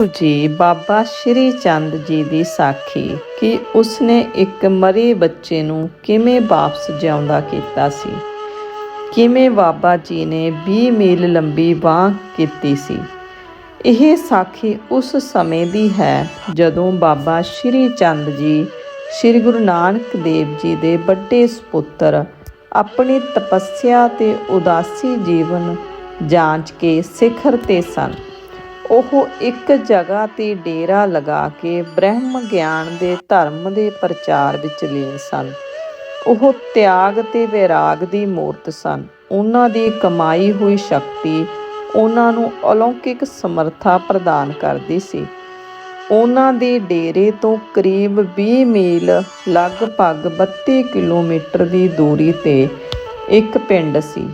ਜੀ, ਬਾਬਾ ਸ਼੍ਰੀ ਚੰਦ ਜੀ ਦੀ ਸਾਖੀ, ਕਿ ਉਸਨੇ ਇੱਕ ਮਰੇ ਬੱਚੇ ਨੂੰ ਕਿਵੇਂ ਵਾਪਸ ਜਿਉਂਦਾ ਕੀਤਾ ਸੀ? ਕਿਵੇਂ ਬਾਬਾ ਜੀ ਨੇ 20 ਮੀਲ ਲੰਬੀ ਬਾਂਹ ਕੀਤੀ ਸੀ? ਇਹ ਸਾਖੀ ਉਸ ਸਮੇਂ ਦੀ ਹੈ, ਜਦੋਂ ਬਾਬਾ ਸ਼੍ਰੀ ਚੰਦ ਜੀ, ਸ੍ਰੀ ਗੁਰੂ ਨਾਨਕ ਦੇਵ ਜੀ ਦੇ ਵੱਡੇ ਸੁਪੁੱਤਰ ਆਪਣੀ ਤਪੱਸਿਆ ਤੇ ਉਦਾਸੀ ਜੀਵਨ ਜਾਂਚ ਕੇ ਸਿਖਰ ਤੇ ਸਨ। ਉਹ ਇੱਕ ਜਗ੍ਹਾ ਤੇ ਡੇਰਾ ਲਗਾ ਕੇ ਬ੍ਰਹਮ ਗਿਆਨ ਦੇ ਧਰਮ ਦੇ ਪ੍ਰਚਾਰ ਵਿੱਚ ਲੀਨ ਸਨ। ਉਹ ਤਿਆਗ ਤੇ ਵਿਰਾਗ ਦੀ ਮੂਰਤ ਸਨ। ਉਹਨਾਂ ਦੀ ਕਮਾਈ ਹੋਈ ਸ਼ਕਤੀ ਉਹਨਾਂ ਨੂੰ ਅਲੌਕਿਕ ਸਮਰੱਥਾ ਪ੍ਰਦਾਨ ਕਰਦੀ ਸੀ। ਉਹਨਾਂ ਦੇ ਡੇਰੇ ਤੋਂ ਕਰੀਬ 20 ਮੀਲ ਲਗਭਗ 32 ਕਿਲੋਮੀਟਰ ਦੀ ਦੂਰੀ ਤੇ ਇੱਕ ਪਿੰਡ ਸੀ।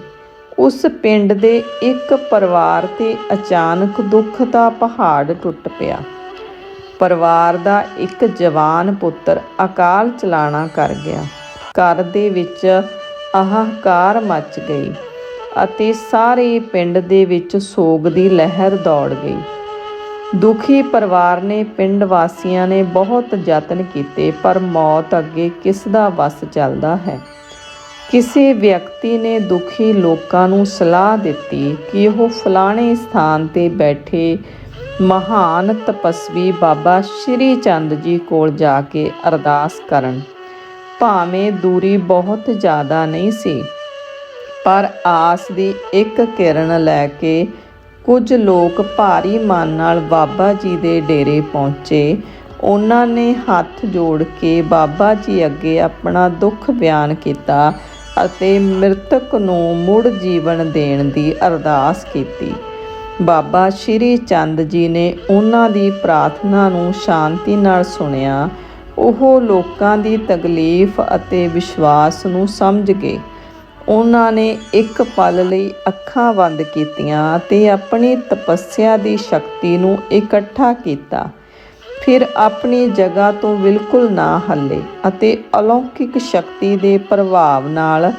ਉਸ ਪਿੰਡ ਦੇ ਇੱਕ ਪਰਿਵਾਰ ਤੇ ਅਚਾਨਕ ਦੁੱਖ ਦਾ ਪਹਾੜ ਟੁੱਟ ਪਿਆ। ਪਰਿਵਾਰ ਦਾ ਇੱਕ ਜਵਾਨ ਪੁੱਤਰ ਅਕਾਲ ਚਲਾਣਾ ਕਰ ਗਿਆ। ਘਰ ਦੇ ਵਿੱਚ ਆਹਾਕਾਰ ਮਚ ਗਈ ਅਤੇ ਸਾਰੇ ਪਿੰਡ ਦੇ ਵਿੱਚ ਸੋਗ ਦੀ ਲਹਿਰ ਦੌੜ ਗਈ। ਦੁਖੀ ਪਰਿਵਾਰ ਨੇ ਪਿੰਡ ਵਾਸੀਆਂ ਨੇ ਬਹੁਤ ਯਤਨ ਕੀਤੇ, ਪਰ ਮੌਤ ਅੱਗੇ ਕਿਸ ਦਾ ਵੱਸ ਚੱਲਦਾ ਹੈ? ਕਿਸੇ ਵਿਅਕਤੀ ਨੇ ਦੁਖੀ ਲੋਕਾਂ ਨੂੰ ਸਲਾਹ ਦਿੱਤੀ ਕਿ ਉਹ ਫਲਾਣੇ ਸਥਾਨ ਤੇ ਬੈਠੇ ਮਹਾਨ ਤਪਸਵੀ ਬਾਬਾ ਸ਼੍ਰੀ ਚੰਦ ਜੀ ਕੋਲ ਜਾ ਕੇ ਅਰਦਾਸ ਕਰਨ। ਭਾਵੇਂ ਦੂਰੀ ਬਹੁਤ ਜ਼ਿਆਦਾ ਨਹੀਂ ਸੀ, ਪਰ ਆਸ ਦੀ ਇੱਕ ਕਿਰਨ ਲੈ ਕੇ ਕੁਝ ਲੋਕ ਭਾਰੀ ਮਨ ਨਾਲ ਬਾਬਾ ਜੀ ਦੇ ਡੇਰੇ ਪਹੁੰਚੇ। ਉਹਨਾਂ ਨੇ ਹੱਥ ਜੋੜ ਕੇ ਬਾਬਾ ਜੀ ਅੱਗੇ ਆਪਣਾ ਦੁੱਖ ਬਿਆਨ ਕੀਤਾ ਅਤੇ ਮ੍ਰਿਤਕ ਨੂੰ ਮੁੜ ਜੀਵਨ ਦੇਣ ਦੀ ਅਰਦਾਸ ਕੀਤੀ। ਬਾਬਾ ਸ਼੍ਰੀ ਚੰਦ ਜੀ ਨੇ ਉਹਨਾਂ ਦੀ ਪ੍ਰਾਰਥਨਾ ਨੂੰ ਸ਼ਾਂਤੀ ਨਾਲ ਸੁਣਿਆ। ਉਹ ਲੋਕਾਂ ਦੀ ਤਕਲੀਫ ਅਤੇ ਵਿਸ਼ਵਾਸ ਨੂੰ ਸਮਝ ਗਏ। ਉਹਨਾਂ ਨੇ ਇੱਕ ਪਲ ਲਈ ਅੱਖਾਂ ਬੰਦ ਕੀਤੀਆਂ ਤੇ ਆਪਣੀ ਤਪੱਸਿਆ ਦੀ ਸ਼ਕਤੀ ਨੂੰ ਇਕੱਠਾ ਕੀਤਾ। ਫਿਰ ਆਪਣੀ ਜਗ੍ਹਾ ਤੋਂ ਬਿਲਕੁਲ ਨਾ ਹੱਲੇ ਅਤੇ ਅਲੌਕਿਕ ਸ਼ਕਤੀ ਦੇ ਪ੍ਰਭਾਵ ਨਾਲ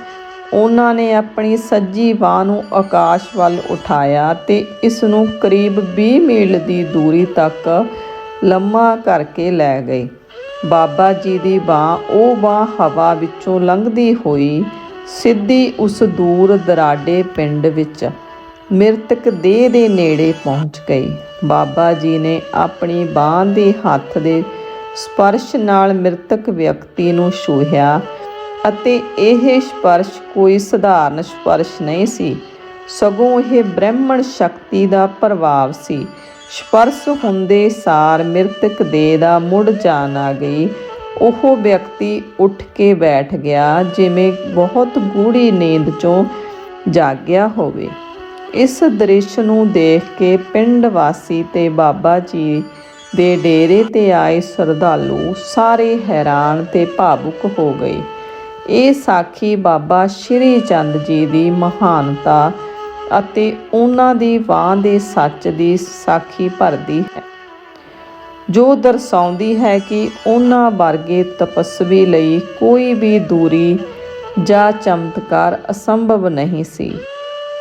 ਉਹਨਾਂ ਨੇ ਆਪਣੀ ਸੱਜੀ ਬਾਹ ਨੂੰ ਆਕਾਸ਼ ਵੱਲ ਉਠਾਇਆ ਤੇ ਇਸ ਨੂੰ ਕਰੀਬ 20 ਮੀਲ ਦੀ ਦੂਰੀ ਤੱਕ ਲੰਮਾ ਕਰਕੇ ਲੈ ਗਏ। ਬਾਬਾ ਜੀ ਦੀ ਬਾਹ ਉਹ ਬਾਹ ਹਵਾ ਵਿੱਚੋਂ ਲੰਘਦੀ ਹੋਈ ਸਿੱਧੀ ਉਸ ਦੂਰ ਦਰਾਡੇ ਪਿੰਡ ਵਿੱਚ ਮ੍ਰਿਤਕ ਦੇਹ ਦੇ ਨੇੜੇ ਪਹੁੰਚ ਗਈ। ਬਾਬਾ ਜੀ ਨੇ ਆਪਣੀ ਬਾਹ ਦੇ ਹੱਥ ਦੇ ਸਪਰਸ਼ ਨਾਲ ਮ੍ਰਿਤਕ ਵਿਅਕਤੀ ਨੂੰ ਛੂਹਿਆ ਅਤੇ ਇਹ ਸਪਰਸ਼ ਕੋਈ ਸਧਾਰਨ ਸਪਰਸ਼ ਨਹੀਂ ਸੀ। ਸਗੋਂ ਇਹ ਬ੍ਰਹਮਣ ਸ਼ਕਤੀ ਦਾ ਪ੍ਰਭਾਵ ਸੀ। ਸਪਰਸ਼ ਹੁੰਦੇ ਸਾਰ ਮ੍ਰਿਤਕ ਦੇਹ ਦਾ ਮੁੜ ਜਾਣ ਆ ਗਈ। ਉਹ ਵਿਅਕਤੀ ਉੱਠ ਕੇ ਬੈਠ ਗਿਆ, ਜਿਵੇਂ ਬਹੁਤ ਗੂੜੀ ਨੀਂਦ ਚੋਂ ਜਾਗਿਆ ਹੋਵੇ। ਇਸ ਦ੍ਰਿਸ਼ ਨੂੰ ਦੇਖ ਕੇ ਪਿੰਡ ਵਾਸੀ ਤੇ ਬਾਬਾ ਜੀ ਦੇ ਡੇਰੇ ਤੇ ਆਏ ਸ਼ਰਧਾਲੂ ਸਾਰੇ ਹੈਰਾਨ ਤੇ ਭਾਵੁਕ ਹੋ ਗਏ। ਇਹ ਸਾਖੀ ਬਾਬਾ ਸ਼੍ਰੀ ਚੰਦ ਜੀ ਦੀ ਮਹਾਨਤਾ ਅਤੇ ਉਹਨਾਂ ਦੀ ਵਾਹ ਦੇ ਸੱਚ ਦੀ ਸਾਖੀ ਭਰਦੀ ਹੈ। ਜੋ ਦਰਸਾਉਂਦੀ ਹੈ ਕਿ ਉਹਨਾਂ ਵਰਗੇ ਤਪਸਵੀ ਲਈ ਕੋਈ ਵੀ ਦੂਰੀ ਜਾਂ ਚਮਤਕਾਰ ਅਸੰਭਵ ਨਹੀਂ ਸੀ।